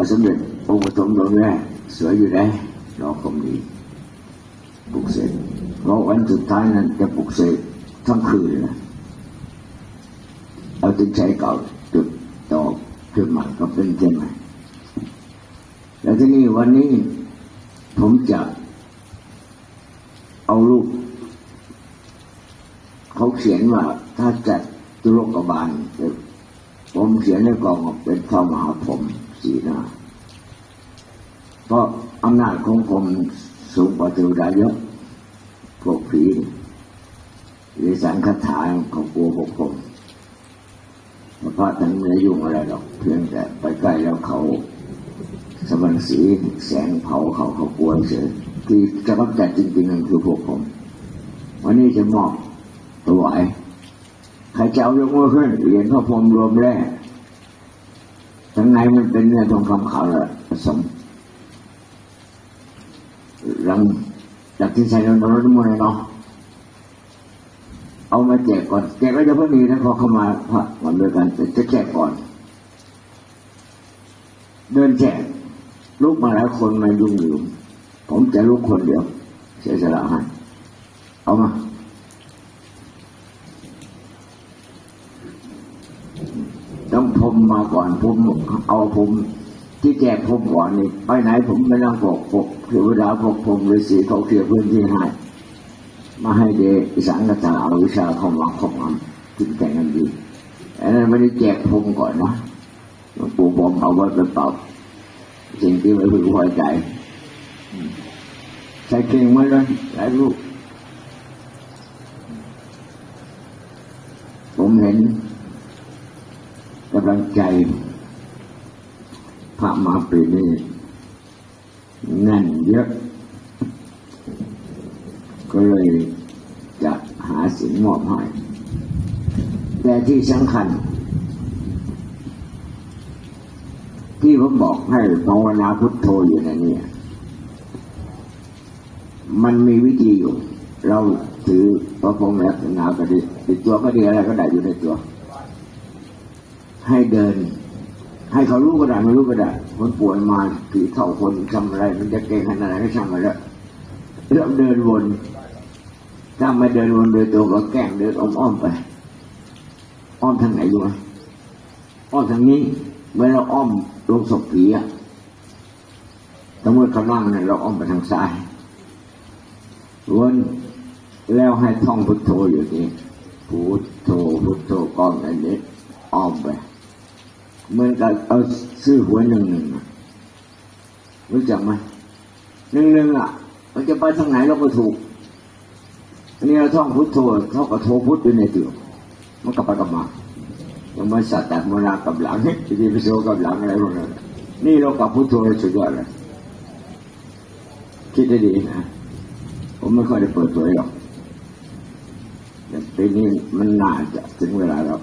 พระสมเด็จองค์ปฐมดวงแรกสวยอยู่ได้รอคมดีปลุกเสกเพราะวันสุดท้ายนั้นจะปลุกเสกทั้งคืนนะเอาตึงใช้เก่าจุดต่อขึ้นมาก็เป็นเช่นใหม่แล้วที่นี่วันนี้ผมจะเอารูปเขาเขียนว่าถ้าจัดตุลกบาลผมเขียนในกล่องเป็นพระมหาผม สีน้าเพราะอำนาจของผมสูงกว่าเทวดายอะพวกผีหรือสังฆทานเขากลัวพวกผมพระท่านไม่ได้ยุ่งอะไรหรอก เพียงแต่ไปใกล้แล้วเขาสมันสีแสงเผาเขาเขากลัวเฉยที่จะกำจัดจริงๆนั่นคือพวกผม วันนี้จะมอบถวายใครจะเอายกมือขึ้นเหรียญพระพรมรวมแรก ทั้งในมันเป็นเนื้อทองคำขาวลยผสมหลังจากที่ใส่เราโดนมนต์เนาะเอามาแจกก่อนแจกแล้วจะเพิ่งมีนะพอเข้ามาพระวันเดียวกันจะจะแจกก่อน เดินแจกลูกมาหลายคนมายุ่งอยู่ผมจะลูกคนเดียวเสียสละให้เอามา ต้องผ มมาก่อนผมเอาผมที่แจกผมก่อนนี่ไปไหนผมไม่ต้องปกปกเทวดาปกผมฤาษีเขาเคลียร์พื้นที่ให้มาให้เดสานกระจาเอาวิชาเข้ามาครอบงำถึงแต่งกันดีอันนั้นไม่ได้แจกผมก่อนนะปู่ผมเอาไว้เป็นเป่าสิ่งที่ไม่พึงพอใจใช้เก่งมาเลยหลายลูกผมเห็น กำลังใจ พระมาปีนี้แน่นเยอะ ก็เลยจะหาสิ่งมอบให้แต่ที่สำคัญ ที่ผมบอกให้ภาวนาพุทโธอยู่ในนี้มันมีวิธีอยู่ เราถือพระพรหมลักษณะก็ดีติดตัวก็ดีอะไรก็ได้อยู่ในตัว ให้เดิน ให้เขารู้ก็ได้ไม่รู้ก็ได้คนป่วยมาผีเข้าคนทำอะไร มันจะเก่งขนาดไหนก็ช่างมาแล้วเริ่มเดินวนถ้าไม่เดินวนโดยตัวก็แกล้งเดินอ้อมๆไป อ้อมทางไหนรู้ไหมอ้อมทางนี้เมื่อเราอ้อมลงศพผีอะสมมติเขานั่งเนี่ยเราอ้อมไปทางซ้ายวนแล้วให้ท่องพุทโธอยู่นี่พุทโธพุทโธก้อนอันนี้อ้อมไป เหมือนกับเอาซื้อหวยหนึ่งหนึ่งรู้จักไหมหนึ่งหนึ่งอะมันจะไปทางไหนเราก็ถูกอันนี้เราท่องพุทโธเท่ากับโทพุทธอยู่ในตัวมันกลับไปกลับมายังไม่สัตว์แต่มนากับหลังจิตวิโสกับหลังอะไรพวกนั้นนี่เรากับพุทโธสุดยอดเลยคิดได้ดีนะผมไม่ค่อยได้เปิดเผยหรอกแต่ปีนี้มันน่าจะถึงเวลาแล้ว